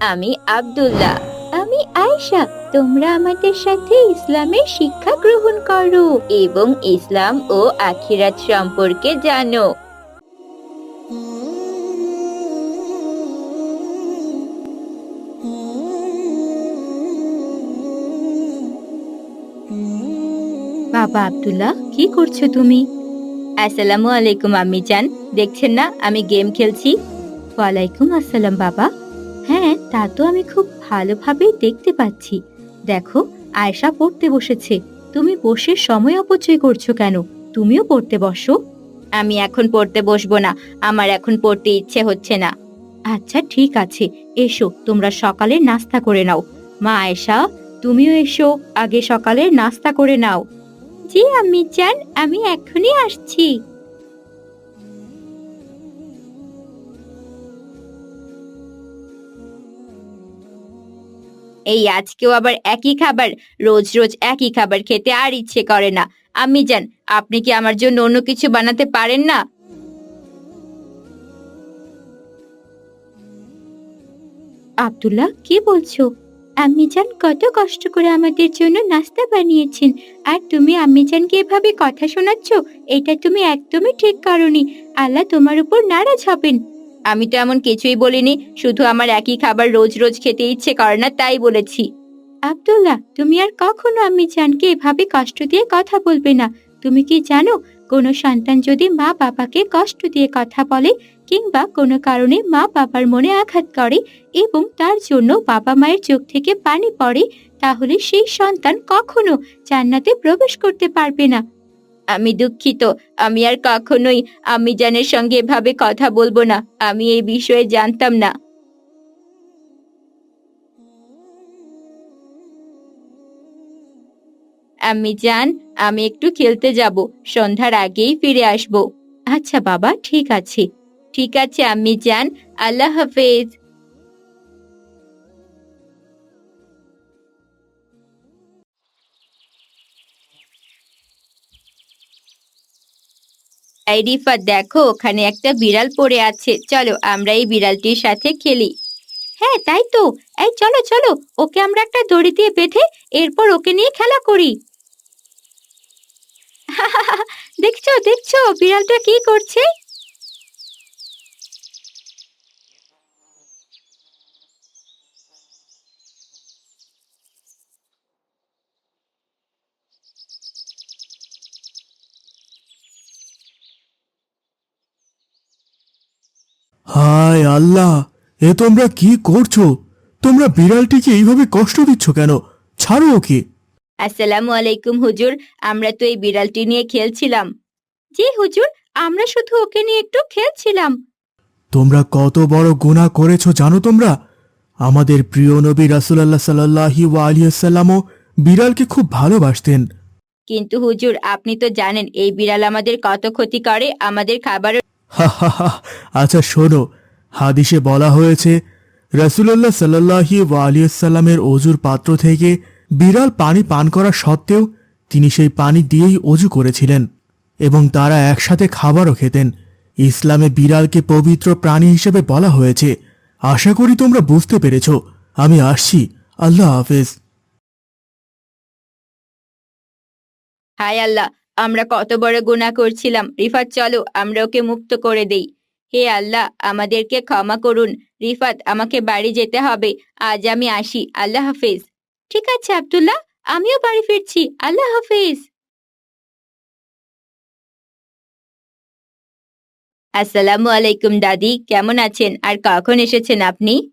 আমি আব্দুল্লাহ। আমি আয়েশা। তোমরা আমাদের সাথে ইসলামের শিক্ষা গ্রহণ করো এবং ইসলাম ও আখিরাত সম্পর্কে জানো। বাবা আব্দুল্লাহ কি করছ তুমি? আসসালামু আলাইকুম আম্মি জান দেখছেন না আমি গেম খেলছি? ওয়ালাইকুম আসসালাম বাবা। তা তো আমি খুব ভালোভাবেই দেখতে পাচ্ছি। দেখো আয়শা পড়তে বসেছে। তুমি বসে সময় অপচয় করছ কেন? তুমিও পড়তে বসো। আমি এখন পড়তে বসবো না। আমার এখন পড়তে ইচ্ছে হচ্ছে না। আচ্ছা ঠিক আছে। এসো তোমরা সকালে নাস্তা করে নাও। মা আয়েশা তুমিও এসো। আগে সকালে নাস্তা করে নাও। জি আমি চান আমি এখনই আসছি। এই আজকেও আবার একই খাবার। রোজ রোজ একই খাবার খেতে আর ইচ্ছে করে না। আমি জান, আপনি কি আমার জন্য অন্য কিছু বানাতে পারেন না? আব্দুল্লাহ, কি বলছো? আম্মিজান কত কষ্ট করে আমাদের জন্য নাস্তা বানিয়েছেন। আর তুমি আম্মিজানকে এভাবে কথা শোনাচ্ছ, এটা তুমি একদমই ঠিক করনি। আল্লাহ তোমার উপর নারাজ হবেন। আমি তো এমন কিছুই বলিনি, শুধু আমার একই খাবার রোজ রোজ খেতে ইচ্ছে করে না, তাই বলেছি। আব্দুল্লাহ, তুমি আর কখনো আম্মিজানকে এভাবে কষ্ট দিয়ে কথা বলবে না। তুমি কি জানো, কোনো সন্তান যদি মা বাবাকে কষ্ট দিয়ে কথা বলে, কিংবা কোনো কারণে মা বাবার মনে আঘাত করে এবং তার জন্য বাবা মায়ের চোখ থেকে পানি পড়ে, তাহলে সেই সন্তান কখনো জান্নাতে প্রবেশ করতে পারবে না। আমি দুঃখিত, আমি আর কখনোই আমি জানের সঙ্গে এভাবে কথা বলব না, আমি এই বিষয়ে জানতাম না। আমি জান, আমি একটু খেলতে যাব, সন্ধ্যার আগেই ফিরে আসব। আচ্ছা বাবা, ঠিক আছে। ঠিক আছে, আমি জান, আল্লাহ হাফেজ। এই রিফা দেখো, ওখানে একটা বিড়াল পড়ে আছে। চলো, আমরা এই বিড়ালটির সাথে খেলি। হ্যাঁ তাই তো। এই চলো চলো, ওকে আমরা একটা দড়ি দিয়ে বেঁধে এরপর ওকে নিয়ে খেলা করি। দেখছ দেখছ, বিড়ালটা কি করছে হায় আল্লাহ এ তোমরা কি করছ? তোমরা বিড়ালটিকে এইভাবে কষ্ট দিচ্ছ কেন? ছাড়ো ওকে। আসসালামু আলাইকুম হুজুর আমরা তো এই বিড়ালটি নিয়ে খেলছিলাম। জি হুজুর আমরা শুধু ওকে নিয়ে একটু খেলছিলাম। তোমরা কত বড় গুনাহ করেছ জানো তোমরা? আমাদের প্রিয় নবী রাসূলুল্লাহ সাল্লাল্লাহু আলিয়াল্লামও বিড়ালকে খুব ভালোবাসতেন। কিন্তু হুজুর আপনি তো জানেন এই বিড়াল আমাদের কত ক্ষতি করে আমাদের খাবার হা হা হা আচ্ছা শোনো হাদিসে বলা হয়েছে, রাসূলুল্লাহ সাল্লাল্লাহু আলিয়াল্লামের অজুর পাত্র থেকে বিড়াল পানি পান করা সত্ত্বেও তিনি সেই পানি দিয়েই অজু করেছিলেন এবং তারা একসাথে খাবারও খেতেন। ইসলামে বিড়ালকে পবিত্র প্রাণী হিসেবে বলা হয়েছে। আশা করি তোমরা বুঝতে পেরেছ। আমি আসছি। আল্লাহ হাফেজ। হায় আল্লাহ, আমরা কত বড় গুনাহ করছিলাম। রিফাত, চলো আমরা ওকে মুক্ত করে দেই। হে আল্লাহ, আমাদেরকে ক্ষমা করুন। রিফাত, আমাকে বাড়ি যেতে হবে। আজ আমি আসি। আল্লাহ হাফেজ। ঠিক আছে, আবদুল্লাহ। আমিও বাড়ি ফিরছি। আল্লাহ হাফেজ। আসসালামু আলাইকুম, দাদি। কেমন আছেন? আর কখন এসেছেন আপনি?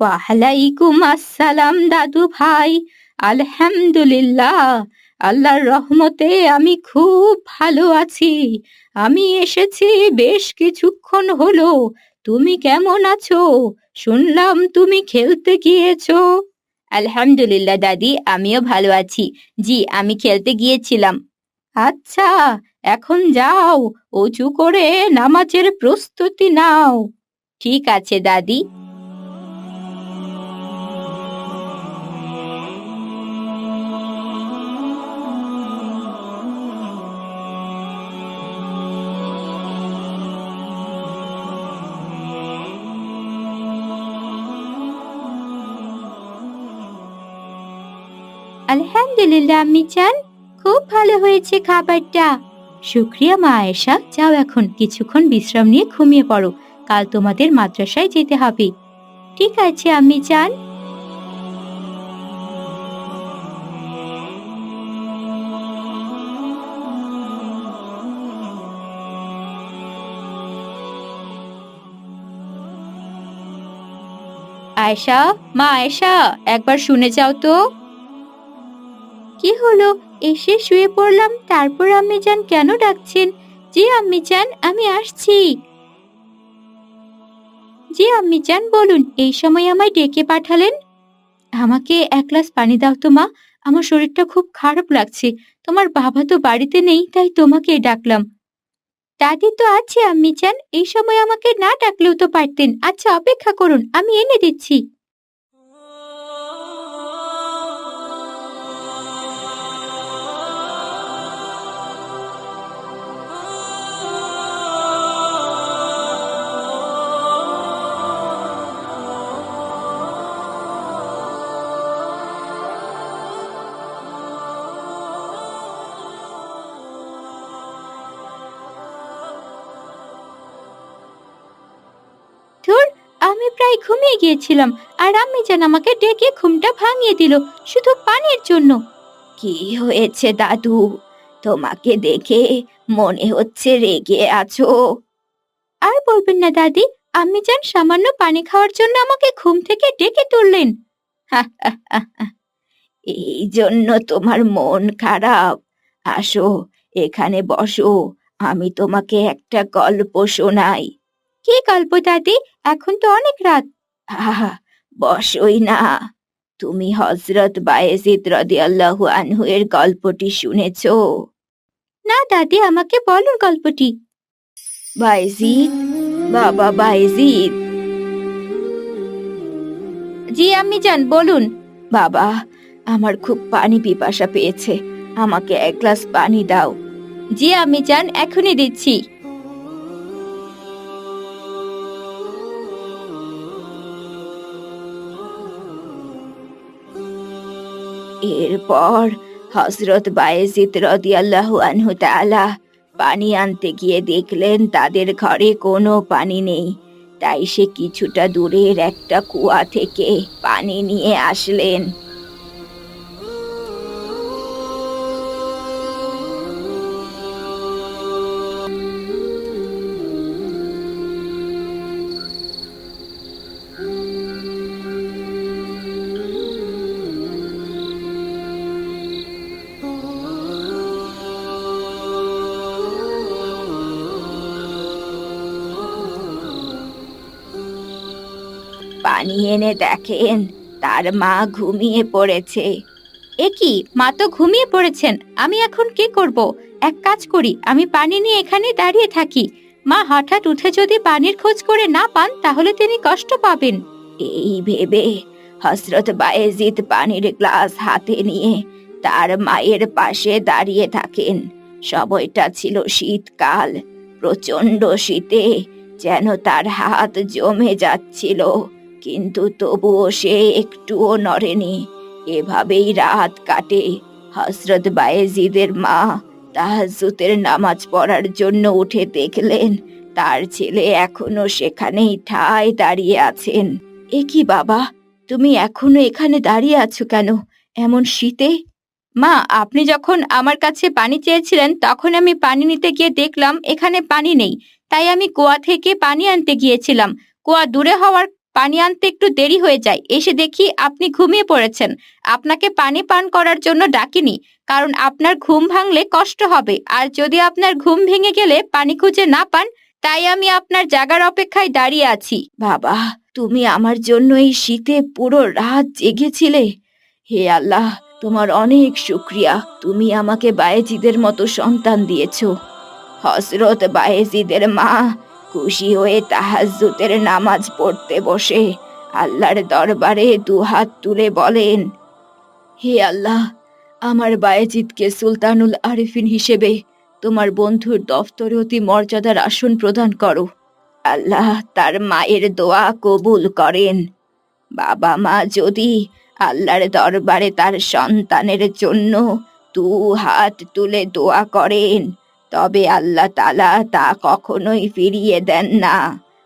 ওয়ালাইকুম আসসালাম, দাদু ভাই। আলহামদুলিল্লাহ। আল্লাহর রহমতে আমি খুব ভালো আছি। আমি এসেছি বেশ কিছুক্ষণ হলো। তুমি কেমন আছো? শুনলাম তুমি খেলতে গিয়েছো। আলহামদুলিল্লাহ দাদি, আমিও ভালো আছি। জি, আমি খেলতে গিয়েছিলাম। আচ্ছা এখন যাও, উঁচু করে নামাজের প্রস্তুতি নাও। ঠিক আছে দাদি। আলহামদুলিল্লাহ, আম্মি চান। খুব ভালো হয়েছে খাবারটা। শুক্রিয়া, মা আয়েশা। যাও এখন, কিছুক্ষণ বিশ্রাম নিয়ে ঘুমিয়ে পড়ো। কাল তোমাদের মাদ্রাসায় যেতে হবে। ঠিক আছে, আম্মি চান। আয়েশা, মা আয়েশা, একবার শুনে যাও তো। কি হলো? এসে শুয়ে পড়লাম, তারপর আম্মি যান কেন ডাকছেন? জি আম্মি যান আমি আসছি। জি আম্মি যান বলুন, এই সময় আমায় ডেকে পাঠালেন? আমাকে এক গ্লাস পানি দাও তো মা, আমার শরীরটা খুব খারাপ লাগছে, তোমার বাবা তো বাড়িতে নেই, তাই তোমাকে ডাকলাম। দাদি তো আছে আম্মি চান এই সময় আমাকে না ডাকলেও তো পারতেন আচ্ছা অপেক্ষা করুন, আমি এনে দিচ্ছি। প্রায় ঘুমিয়ে গিয়েছিলাম আর আম্মি যেন আমাকে ডেকে ঘুমটা ভাঙিয়ে দিল, শুধু পানির জন্য। কি হয়েছে দাদু? তোমাকে দেখে মনে হচ্ছে রেগে আছো। আর বলবেন না দাদি, আম্মি যান সামান্য পানি খাওয়ার জন্য আমাকে ঘুম থেকে ডেকে তুললেন। এই জন্য তোমার মন খারাপ। আসো, এখানে বসো, আমি তোমাকে একটা গল্প শোনাই। কি গল্প দাদি এখন তো অনেক রাত। আহা, বসই না। তুমি হজরত বায়েজিদ রদিয়াল্লাহু আনহু এর গল্পটি শুনেছ? না দাদি, আমাকে বলুন গল্পটি। বায়েজিদ, বাবা বায়েজিদ। জি, আমি যান বলুন। বাবা, আমার খুব পানি পিপাসা পেয়েছে। আমাকে এক গ্লাস পানি দাও। জি, আমি যান এখনই দিচ্ছি। এরপর হজরত বায়েজিদ রদিয়াল্লাহু আনহু তাআলা পানি আনতে গিয়ে দেখলেন তাদের ঘরে কোনো পানি নেই। তাই সে কিছুটা দূরের একটা কুয়া থেকে পানি নিয়ে আসলেন। পানি এনে দেখেন, তার মা ঘুমিয়ে পড়েছে। এ কি, মা তো ঘুমিয়ে পড়েছেন, আমি এখন কি করব? এক কাজ করি, আমি পানি নিয়ে এখানে দাঁড়িয়ে থাকি। মা হঠাৎ উঠে যদি পানির খোঁজ করে না পান, তাহলে তিনি কষ্ট পাবেন। এই ভেবে হসরত বায়েজিদ পানির গ্লাস হাতে নিয়ে তার মায়ের পাশে দাঁড়িয়ে থাকেন। সময়টা ছিল শীতকাল প্রচণ্ড শীতে যেন তার হাত জমে যাচ্ছিল। কিন্তু তবুও সে একটুও নড়েনি। এভাবেই রাত কাটে। হসরত বায়েজিদের মা তাহাজুতের নামাজ পড়ার জন্য উঠে দেখলেন, তার ছেলে এখনও সেখানেই ঠায় দাঁড়িয়ে আছেন। এ কি বাবা, তুমি এখনও এখানে দাঁড়িয়ে আছো কেন? এমন শীতে? মা, আপনি যখন আমার কাছে পানি চেয়েছিলেন, তখন আমি পানি নিতে গিয়ে দেখলাম এখানে পানি নেই। তাই আমি কুয়া থেকে পানি আনতে গিয়েছিলাম। কুয়া দূরে হওয়ার পানি আনতে একটু দেরি হয়ে যায়। এসে দেখি আপনি ঘুমিয়ে পড়েছেন। আপনাকে পানি পান করার জন্য ডাকিনি, কারণ আপনার ঘুম ভাঙলে কষ্ট হবে। আর যদি আপনার ঘুম ভেঙে গেলে পানি খুঁজে না পান, তাই আমি আপনার জাগার অপেক্ষায় দাঁড়িয়ে আছি। বাবা, তুমি আমার জন্য এই শীতে পুরো রাত জেগেছিলে। হে আল্লাহ, তোমার অনেক শুক্রিয়া। তুমি আমাকে বায়েজিদের মতো সন্তান দিয়েছ। হজরত বায়েজিদের মা খুশি হয়ে তাহাজ্জুদের নামাজ পড়তে বসে। আল্লাহর দরবারে দুহাত তুলে বলেন, হে আল্লাহ, আমার বায়েজিদকে সুলতানুল আরিফিন হিসেবে তোমার বন্ধুর দফতরে অতি মর্যাদার আসন প্রদান করো। আল্লাহ তার মায়ের দোয়া কবুল করেন। বাবা মা যদি আল্লাহর দরবারে তার সন্তানের জন্য দু হাত তুলে দোয়া করেন তবে আল্লাহ তালা তা কখনোই ফিরিয়ে দেন না।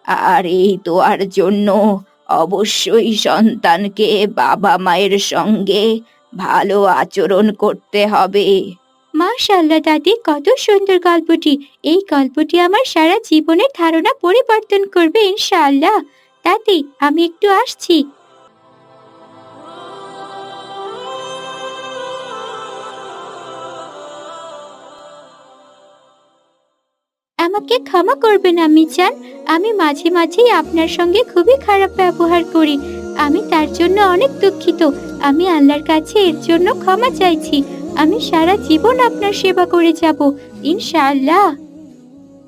আর এই দোয়ার জন্য অবশ্যই সন্তানকে বাবা মায়ের সঙ্গে ভালো আচরণ করতে হবে। মাশাল্লাহ দাদি, কত সুন্দর গল্পটি। এই গল্পটি আমার সারা জীবনের ধারণা পরিবর্তন করবে ইনশাআল্লাহ। দাদি, আমি একটু আসছি। আমাকে ক্ষমা করবেন আমি চান। আমি মাঝে মাঝেই আপনার সঙ্গে খুবই খারাপ ব্যবহার করি। আমি তার জন্য অনেক দুঃখিত। আমি আল্লাহর কাছে এর জন্য ক্ষমা চাইছি। আমি সারা জীবন আপনার সেবা করে যাব। ইনশাআল্লাহ।